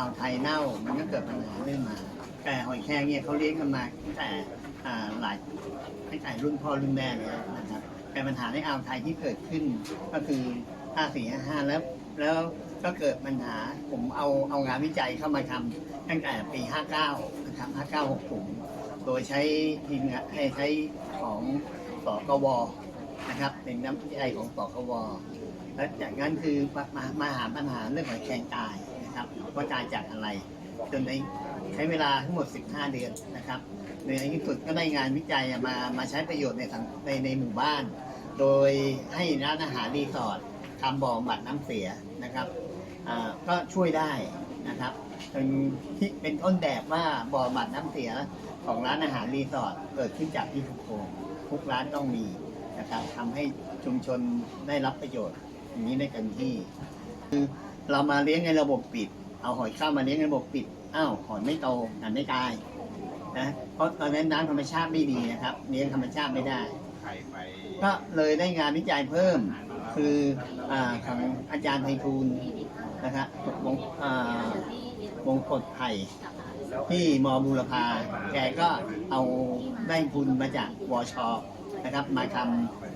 อ่าวไทยเน่ามันก็เกิดปัญหาเรื่องมา แต่หอยแครงเนี่ยเขาเลี้ยงกันมาตั้งแต่อ่าหลายตั้งแต่รุ่นพ่อรุ่นแม่เลยนะครับแต่ปัญหาในอ่าวไทยที่เกิดขึ้นก็คือ5 4 5 5แล้ว แล้วก็เกิดปัญหาผมเอาเอางานวิจัยเข้ามาทำตั้งแต่ปี59นะครับ5960โดยใช้ทีมงานให้ใช้ของสกวนะครับเป็นน้ำวิจัยของสกวแล้วจากนั้นคือมามามาหาปัญหาเรื่องของแขงตาย นะครับว่าตายจากอะไร จนในใช้เวลาทั้งหมด 15 เดือนนะครับในที่สุดก็ได้งานวิจัยมามาใช้ประโยชน์ในสังในในหมู่บ้าน โดยให้ร้านอาหารรีสอร์ททำบ่อบัดน้ำเสียนะครับก็ช่วยได้นะครับเป็นที่เป็นต้นแบบว่าบ่อบัดน้ำเสียของร้านอาหารรีสอร์ทเกิดขึ้นจากที่ทุกโคนทุกร้านต้องมีนะครับทำให้ชุมชนได้รับประโยชน์อย่างนี้ได้เต็มที่คือ เรามาเลี้ยงในระบบปิด เอาหอยเข้ามาเลี้ยงในระบบปิดอ้าวหอยไม่โตหันไม่ตายนะเพราะตอนนั้นน้ำธรรมชาติไม่ดีนะครับ เลี้ยงธรรมชาติไม่ได้ ก็เลยได้งานวิจัยเพิ่ม คืออาของอาจารย์ไพฑูรย์นะครับวงอ่าวงกฎไผ่ที่มอบูรพาแกก็เอาได้ทุนมาจากวชนะครับ มาท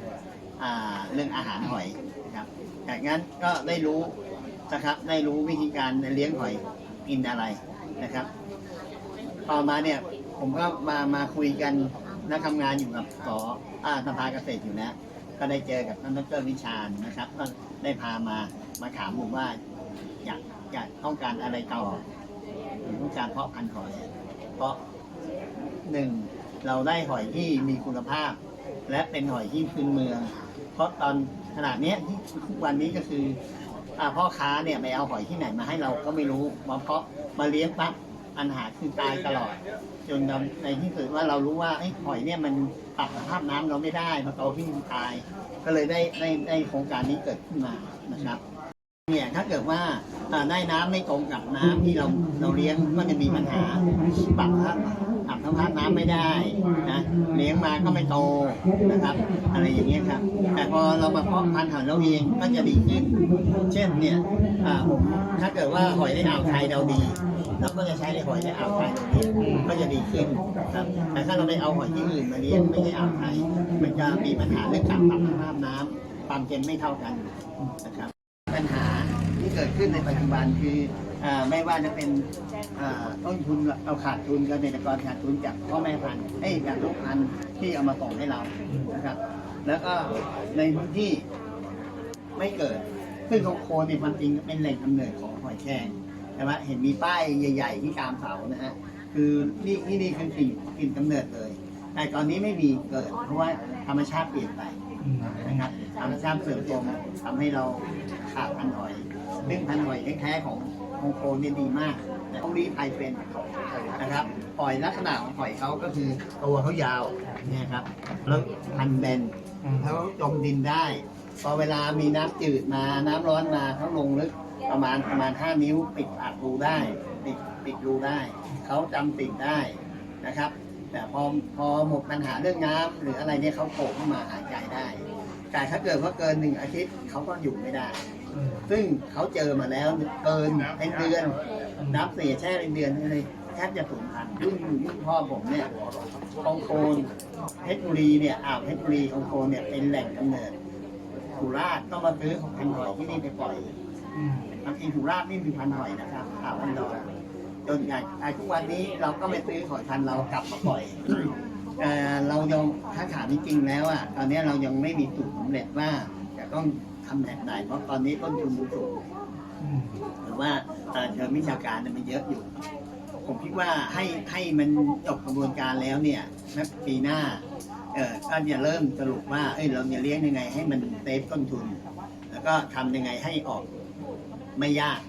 ำอ่าเรื่องอาหารหอยนะครับจากนั้นก็ได้รู้ นะครับได้รู้วิธีการเลี้ยงหอยกินอะไรนะครับ ต่อมาเนี่ยผมก็มามาคุยกันและทำงานอยู่กับสอ่าสภาเกษตรอยู่แล้วก็ได้เจอกับท่านดรวิชาญนะครับ ก็ได้พามามาถามผมว่าอยากอยากต้องการอะไรต่อผมต้องการเพาะพันธุ์หอย เพราะหนึ่งเราได้หอยที่มีคุณภาพ และเป็นหอยที่พื้นเมือง เพราะตอนขนาดเนี้ยที่ทุกวันนี้ก็คือ อาพ่อค้าเนี่ยไปเอาหอยที่ไหนมาให้เราก็ไม่รู้มาเพาะมาเลี้ยงปั๊บปัญหาคือตายตลอด จนในที่สุดว่าเรารู้ว่าไอ้หอยเนี่ยมันปรับสภาพน้ำเราไม่ได้พอโตขึ้นตาย ก็เลยได้ได้ได้โครงการนี้เกิดขึ้นมานะครับเนี่ยถ้าเกิดว่าได้น้ำไม่ตรงกับน้ำที่เราเราเลี้ยงก็จะมีปัญหาปรับครับ ปรับสภาพน้ำไม่ได้นะเลี้ยงมาก็ไม่โตนะครับ อะไรอย่างเงี้ยครับ แต่พอเรามาเพาะพันธุ์หอยเราเองก็จะดีขึ้น เช่นเนี่ยอ่าผมถ้าเกิดว่าหอยในอ่าวไทยเราดีเราก็จะใช้ในหอยในอ่าวไทยเราเลี้ยงก็จะดีขึ้นครับแต่ถ้าเราไปเอาหอยที่อื่นมาเลี้ยงไม่ใช่อ่าวไทยมันจะมีปัญหาเรื่องการปรับสภาพน้ำความเค็มไม่เท่ากันนะครับ ปัญหาที่เกิดขึ้นในปัจจุบันคืออาไม่ว่าจะเป็น อ่าต้นทุนเอาขาดทุนเกษตรกรขาดทุนจากพ่อแม่พันธุ์ไอ้ยจากลูกพันธุ์ที่เอามาส่งให้เรานะครับ แล้วก็ในพื้นที่ไม่เกิดซึ่งโคโคนในยความจริงเป็นแหล่งกำเนิดของหอยแครงแต่ว่าเห็นมีป้ายใหญ่ ๆ ที่ตามเสานะฮะคือนี่นี่นี่คือถิ่นถิ่นกำเนิดเลย แต่ตอนนี้ไม่มีเกิด เพราะว่าธรรมชาติเปลี่ยนไปนะครับธรรมชาติเสริมตรงทำให้เราขาดพันธุ์หอยซึ่งพันธุ์หอยแท้ๆของโฮงโกเนี่ยดีมาก แต่ต้องรีดไพเป็นนะครับหอยลักษณะของหอยเขาก็คือตัวเขายาวเนี่ยครับแล้วพันแบนเขาจมดินได้ พอเวลามีน้ำจืดมาน้ำร้อนมาเขาลงลึกประมาณประมาณ 5 นิ้วปิดปากรูได้ ปิดปิดรูได้ เขาจำสิ่งได้นะครับ แต่พอพอหมดปัญหาเรื่องน้ำหรืออะไรเนี่ยเขาโผล่เข้ามาหายใจได้ แต่ถ้าเกิดว่าเกินหนึ่งอาทิตย์เขาก็อยู่ไม่ได้ ซึ่งเขาเจอมาแล้วเกินเป็นเดือนนับเสียแช่เป็นเดือนเลยแทบจะสูญพันธุ์รุ่นรุ่นพ่อผมเนี่ยคองโคนเพชรบุรีเนี่ยอ่าวเพชรบุรีคองโคนเนี่ยเป็นแหล่งกำเนิดสุราษฎร์ต้องมาซื้อของพันหอยที่นี่ไปปล่อยบางทีสุราษฎร์นี่มีพันหอยนะครับอ่าวพันดอนจนอย่างอ่าทุกวันนี้เราก็ไปซื้อหอยพันเรากลับมาปล่อยเอ่อเรายังถ้าถามจริงๆแล้วอะตอนนี้เรายังไม่มีสูตรสำเร็จว่าจะต้อง ทำแบบไหน เพราะตอนนี้ต้นทุนมันสูงหรือว่าเอ่อเชิงวิชาการเนี่ยมันเยอะอยู่ ผมคิดว่าให้ให้มันจบกระบวนการแล้วเนี่ยนักปีหน้าเออก็จะเริ่มสรุปว่าเอ้ยเราจะเลี้ยงยังไง ให้มันเซฟต้นทุน แล้วก็ทำยังไงให้ออกไม่ยาก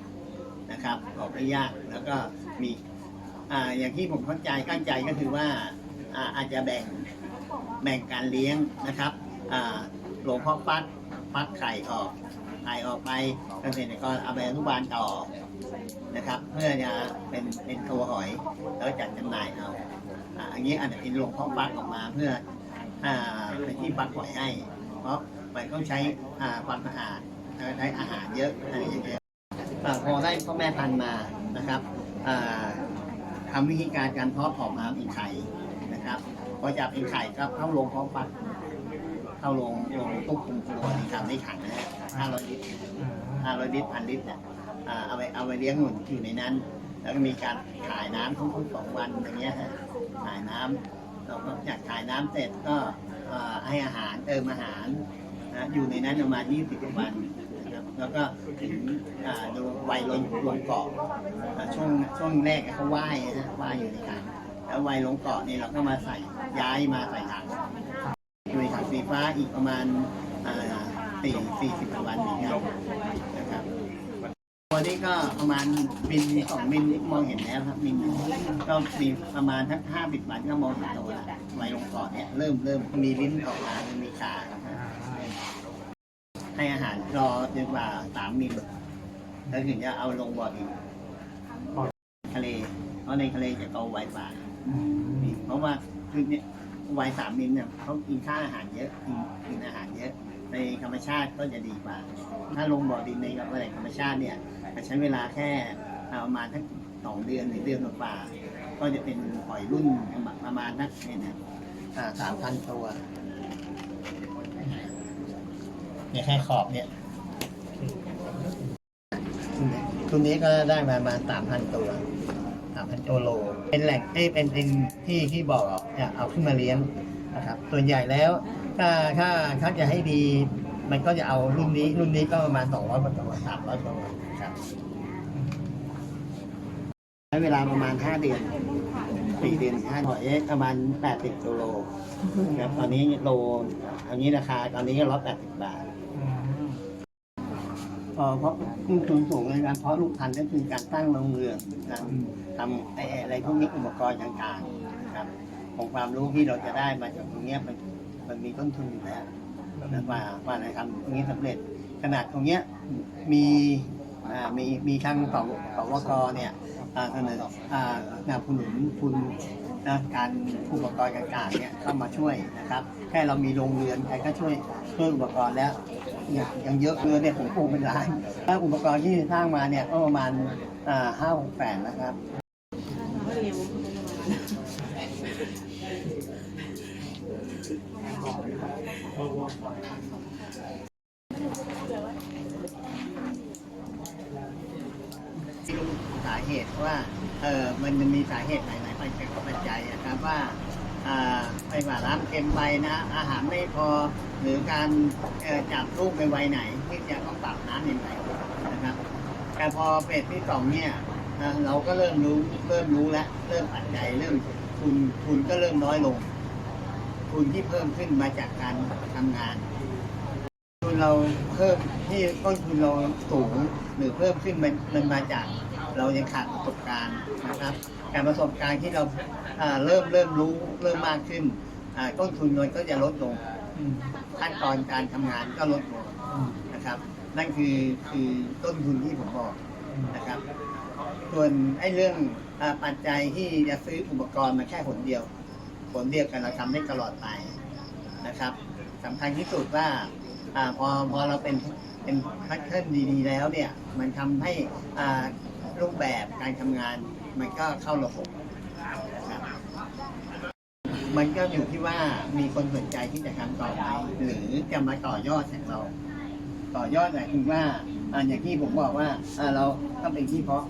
นะครับ ออกไม่ยากแล้วก็มีอ่าอย่างที่ผมเข้าใจตั้งใจก็คือว่าอ่าอาจจะแบ่งแบ่งการเลี้ยงนะครับอ่าหลวงพ่อฟัก ฟักไข่ออกไข่ออกไปเกษตรกรเอาไปอนุบาลต่อนะครับ เพื่อจะเป็นเป็นตัวหอยแล้วจัดจำหน่ายเอาอันนี้อาจจะเป็นลงพ่อฟักออกมาเพื่อเป็นที่ฟักหอยให้ เพราะมันต้องใช้ความสะอาดใช้อาหารเยอะอะไรอย่างเงี้ยพอได้พ่อแม่พันมานะครับอ่าทำวิธีการการเพาะออกมาเป็นไข่นะครับพอจับเป็นไข่ก็เข้าโรงเพาะฟัก เข้าโรงโรงตุ๊กคุมครัวที่ทำในถังนะฮะห้าร้อยลิตรห้าร้อยลิตรพันลิตรเนี่ยเอาไปเอาไปเลี้ยงหนุนอยู่ในนั้น แล้วก็มีการขายน้ำทุกๆสองวันอย่างเงี้ยฮะขายน้ำเราก็อยากขายน้ำเสร็จก็ให้อาหารเติมอาหารนะอยู่ในนั้นประมาณ20กว่าวันนะครับแล้วก็ถึงดูวัยลงลงเกาะช่วงช่วงแรกเขาว่ายนะว่ายอยู่ในถังแล้ววัยลงเกาะนี่เราก็มาใส่ย้ายมาใส่ถัง อยู่ในถังสีฟ้าอีกประมาณอ่าสี่สี่สิบกว่าวันอย่างเงี้ยนะครับตัวนี้ก็ประมาณมิลสองมิลนี่มองเห็นแล้วครับมิลหนึ่งก็มีประมาณทั้งห้าสิบวันก็มองเห็นตัวแล้วไวลงก่อนเนี่ยเริ่มเริ่มมีลิ้นออกมามีขาครับให้อาหารรอจนกว่าสามมิลแล้วถึงจะเอาลงบ่อดินทะเลเพราะในทะเลจะโตไวกว่าเพราะว่าคือเนี่ย ไวสามมิลเนี่ยเขากินค่าอาหารเยอะกินกินอาหารเยอะในธรรมชาติก็จะดีกว่า ถ้าลงบ่อดินในกับแหล่งธรรมชาติเนี่ยจะใช้เวลาแค่ประมาณทั้งสองเดือนหรือเดือนกว่าๆก็จะเป็นหอยรุ่นประมาณนักเนี่ยนะสามพันตัวเนี่ยแค่ขอบเนี่ยตัวนี้ก็ได้มาประมาณสามพันตัว สามพันตัวโล เป็นแหล่งเอ้เป็นเป็นที่ที่บอกเนี่ยเอาขึ้นมาเลี้ยงนะครับส่วนใหญ่แล้วถ้าถ้าถ้าจะให้ดีมันก็จะเอารุ่นนี้รุ่นนี้ก็ประมาณสองร้อยกว่าตัวสามร้อยกว่าตัวครับใช้เวลาประมาณห้าเดือนสี่เดือนห้าหอยประมาณแปดสิบกิโลครับตอนนี้โลอันนี้ราคาตอนนี้ก็ร้อยแปดสิบบาท เอ่อเพราะต้นทุนสูงในการเพาะลูกพันธุ์ก็คือการตั้งโรงเรือนการทำไอ้อะไรพวกนี้อุปกรณ์ต่างๆนะครับของความรู้ที่เราจะได้มาจากตรงเนี้ยมันมันมีต้นทุนอยู่แล้วนะว่าว่าอะไรทำตรงนี้สำเร็จ ขนาดตรงเนี้ยมีอ่ามีมีทางสสวกเนี่ยอ่าเสนออ่าสนับสนุนทุนนะการอุปกรณ์ต่างๆเนี่ยเข้ามาช่วยนะครับ แค่เรามีโรงเรือนใครก็ช่วยช่วยอุปกรณ์แล้ว เนี่ยยังเยอะเกินเนี่ยผมปลูกเป็นล้านถ้าอุปกรณ์ที่สร้างมาเนี่ยก็ประมาณห้าหกแสนนะครับสาเหตุว่าเออมันจะมีสาเหตุหลาย ๆ ปัจจัยปัจจัยนะครับว่าไปหว่าน้ำเค็มไปนะ อาหารไม่พอ หรือการจับลูกในวัยไหนที่จะต้องปรับน้ำย่างไรนะครับ แต่พอเป็ดที่สองเนี่ยเราก็เริ่มรู้เริ่มรู้แล้วเริ่มปัจจัยเริ่มทุนทุนก็เริ่มน้อยลง ทุนที่เพิ่มขึ้นมาจากการทำงาน ทุนเราเพิ่มที่ต้นทุนเราสูงหรือเพิ่มขึ้นมันมันมาจากเรายังขาดประสบการณ์นะครับ การประสบการณ์ที่เราเริ่มเริ่มรู้เริ่มมากขึ้นต้นทุนมันก็จะลดลง ขั้นตอนการทำงานก็ลดลงนะครับ นั่นคือคือต้นทุนที่ผมบอกนะครับ ส่วนไอ้เรื่องปัจจัยที่จะซื้ออุปกรณ์มาแค่ผลเดียวผลเดียวกันเราทำได้ตลอดไปนะครับสำคัญที่สุดว่าอพอพอเราเป็นเป็นพัฒเทิร์นดีๆแล้วเนี่ย มันทำให้รูปแบบการทำงานมันก็เข้าระบบ มันก็อยู่ที่ว่ามีคนสนใจที่จะทำต่อไหมหรือจะมาต่อยอดจากเรา ต่อยอดหมายถึงว่าอ่าอย่างที่ผมบอกว่าอ่าเราต้องเป็นที่เพาะ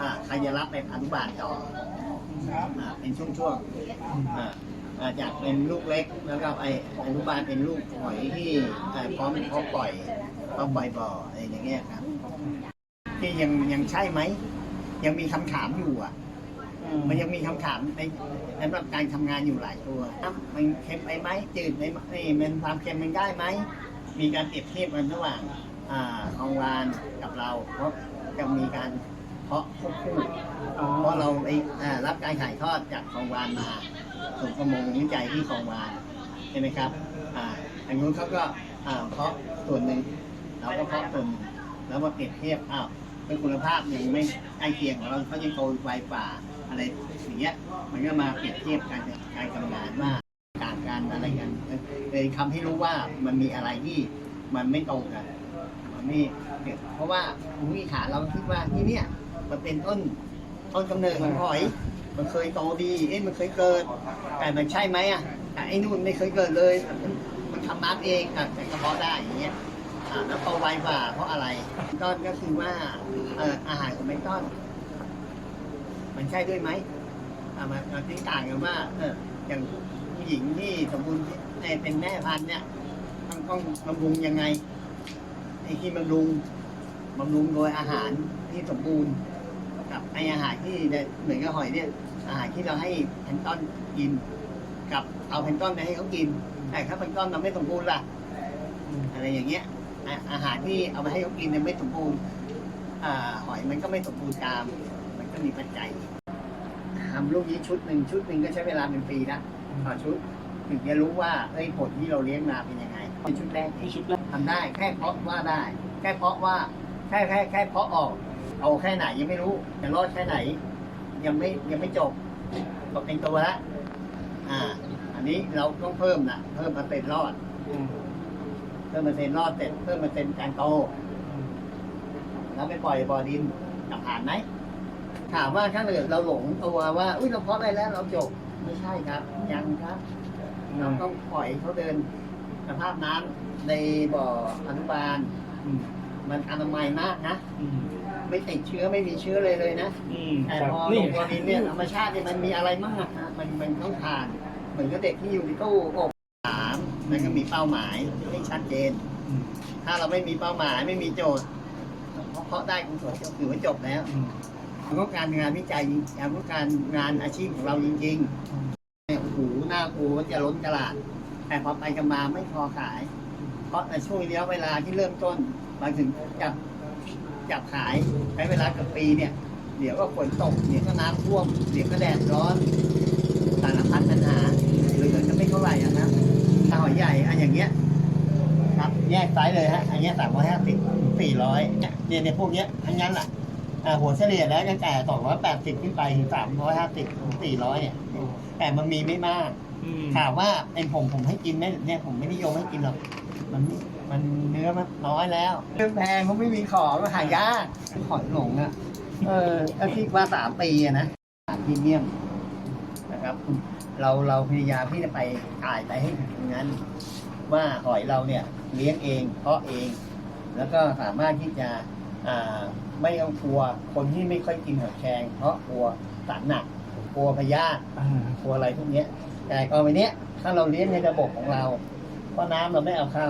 อ่าใครจะรับไปอนุบาลต่ออ่าเป็นช่วงๆอ่าอาจากเป็นลูกเล็กแล้วก็ไปอนุบาลเป็นลูกหอยที่พร้อมเพาะปล่อยพร้อมปล่อยบ่ออะไรอย่างเงี้ยครับ ที่ยังยังใช่ไหม ยังมีคำถามอยู่อะ มันยังมีคำถามในสำหรับการทำงานอยู่หลายตัวครับมันเค็มไปไหมจืดไปไหมเอ้ยมันความเค็มมันได้ไหมมีการเปรียบเทียบกันระหว่างอ่าของวานกับเราเพราะจะมีการเพาะควบคู่เพราะเราไปอ่ารับการถ่ายทอดจากของวานมาส่งประมงวิจัยที่ของวานใช่ไหมครับอ่าอันนู้นเขาก็อ่าเพาะส่วนหนึ่งเราก็เพาะส่วนหนึ่งแล้วมาเปรียบเทียบอ้าว เป็นคุณภาพยังไม่ใกล้เคียงของเราเขายังโตไวกว่าอะไรอย่างเงี้ย มันก็มาเปรียบเทียบกันการทำงานว่าต่างกันอะไรกันเลยทำให้รู้ว่ามันมีอะไรที่มันไม่ตรงกันมันไม่เกี่เพราะว่าภูมิฐานเราคิดว่าที่เนี่ยมันเป็นต้นต้นกำเนิดของหอย มันเคยโตดีเอ๊ะมันเคยเกิด แต่มันใช่ไหมอะแต่ไอ้นู่นไม่เคยเกิดเลย มันมันทำน้ำเองแต่กระเพาะได้อย่างเงี้ย แล้วโตไวกว่าเพราะอะไรต้นก็คือว่าเอ่ออาหารของแมงต้น มันใช่ด้วยไหมอ่ามันมันที่ต่างกันว่าเอออย่างผู้หญิงที่สมบูรณ์ในเป็นแม่พันธุ์เนี่ยต้องต้องบำรุงยังไงไอ้ที่บำรุงบำรุงโดยอาหารที่สมบูรณ์ กับไออาหารที่เนี่ยเหมือนกับหอยเนี่ย อาหารที่เราให้แพนต้อนกิน กับเอาแพนต้อนไปให้เขากินแต่ถ้าแพนต้อนเราไม่สมบูรณ์ล่ะ อะไรอย่างเงี้ย อะอาหารที่เอาไปให้เขากินเนี่ยไม่สมบูรณ์อ่าหอยมันก็ไม่สมบูรณ์ตาม มันก็มีปัจจัยทำลูกนี้ชุดหนึ่งชุดหนึ่งก็ใช้เวลาเป็นปีนะต่อชุดถึงจะรู้ว่าเอ้ยผลที่เราเลี้ยงมาเป็นยังไงเป็นชุดแรกที่ชุดแรกทำได้ แค่เพาะว่าได้ แค่เพาะว่าแค่แค่แค่เพาะออก เอาแค่ไหนยังไม่รู้จะรอดแค่ไหน ยังไม่ยังไม่จบก็เป็นตัวละอ่า อันนี้เราต้องเพิ่มนะเพิ่มเปอร์เซ็นต์รอดเพิ่มเปอร์เซ็นต์รอดเสร็จเพิ่มเปอร์เซ็นต์การโตแล้วไปปล่อยบ่อดินจะผ่านไหมถามว่าถ้าเกิดเราหลงตัวว่า อุ้ยเราเพาะได้แล้วเราจบไม่ใช่ครับ ยังครับ เราต้องปล่อยเขาเดินสภาพน้ำในบ่ออนุบาลมันอนามัยมากนะไม่ติดเชื้อไม่มีเชื้อเลยเลยนะแต่พอลนี่งตัวดินเนี่ยธรรมชาติเนี่ยมันมีอะไรมากนะมันมันต้องผ่าน เหมือนกับเด็กที่อยู่ในตู้อบ ถามมันก็มีเป้าหมายให้ชัดเจนถ้าเราไม่มีเป้าหมายไม่มีโจทย์เพราะเคาะได้คุณสวยถือว่าจบแล้วมันก็การงานวิจัยการก็การงานอาชีพของเราจริงๆเนี่ยโอ้โหหน้ากูก็จะล้นตลาด แต่พอไปกันมาไม่พอขาย เพราะในช่วงระยะเวลาที่เริ่มต้นมาถึงจับจับขายใช้เวลาเกับปีเนี่ย เดี๋ยวก็ฝนตก เดี๋ยวก็น้ำท่วม เดี๋ยวก็แดดร้อนสารพัดปัญหาเหลือจะไม่เท่าไหร่อะนะถ้า หอยใหญ่อันอย่างเงี้ยครับแยกไซส์เลยฮะอันเนี้สามร้อยห้าสิบสี่ร้อยเนี่ยเนี่ยเนี่ยพวกเนี้ยทั้งนั้นแหละอ่าหัวเฉลี่ยแล้วตั้งแต่สองร้อยแปดสิบขึ้นไปถึงสามร้อยห้าสิบถึงสี่ร้อยเนี่ยแต่มันมีไม่มากถามว่าเป็นผมผมให้กินไหมเนี่ยผมไม่นิยมให้กินหรอกมันมันเนื้อมันน้อยแล้วเรื่องแพงเขาไม่มีของก็หายากหอยหลงอะเออก็คิดว่าสามปีอะนะสามพรีเมียมนะครับ เราเราพยายามที่จะไปถ่ายไปให้ถึงตรงนั้น ว่าหอยเราเนี่ยเลี้ยงเองเพาะเอง แล้วก็สามารถที่จะอ่าไม่ต้องกลัวคนที่ไม่ค่อยกินหอยแครงเพราะกลัวสารหนักกลัวพยาธิกลัวอะไรพวกเนี้ยแต่กรณีเนี้ยถ้าเราเลี้ยงในระบบของเราเพราะน้ำเราไม่เอาเข้า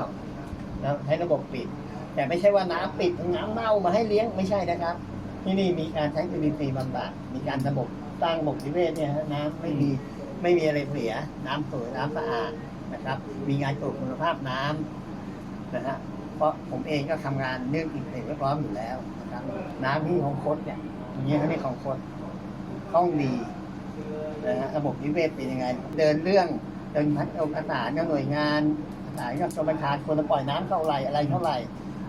นะให้ระบบปิด แต่ไม่ใช่ว่าน้ำปิดน้ำเน่ามาให้เลี้ยงไม่ใช่นะครับ ที่นี่มีการใช้จุลินทรีย์บำบัดมีการระบบสร้างระบบนิเวศเนี่ยฮะน้ำไม่มี ไม่มีอะไรเสีย น้ำสวยน้ำสะอาดนะครับ มีงานตรวจคุณภาพน้ำนะฮะเพราะผมเองก็ทำงานเรื่องสิ่งแวดล้อมอยู่แล้วนะครับน้ำที่ของคดเนี่ยอย่างเงี้ยเขาเรียกของคดต้องดีนะฮะระบบนิเวศเป็นยังไง เดินเรื่องเดินพัฒนาประสากับหน่วยงานประสากับกรมการควรจะปล่อยน้ำเท่าไหร่อะไรเท่าไหร่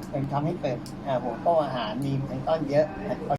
เป็นทำให้เกิดอ่อหัวโตอาหารมีเป็นต้นเยอะ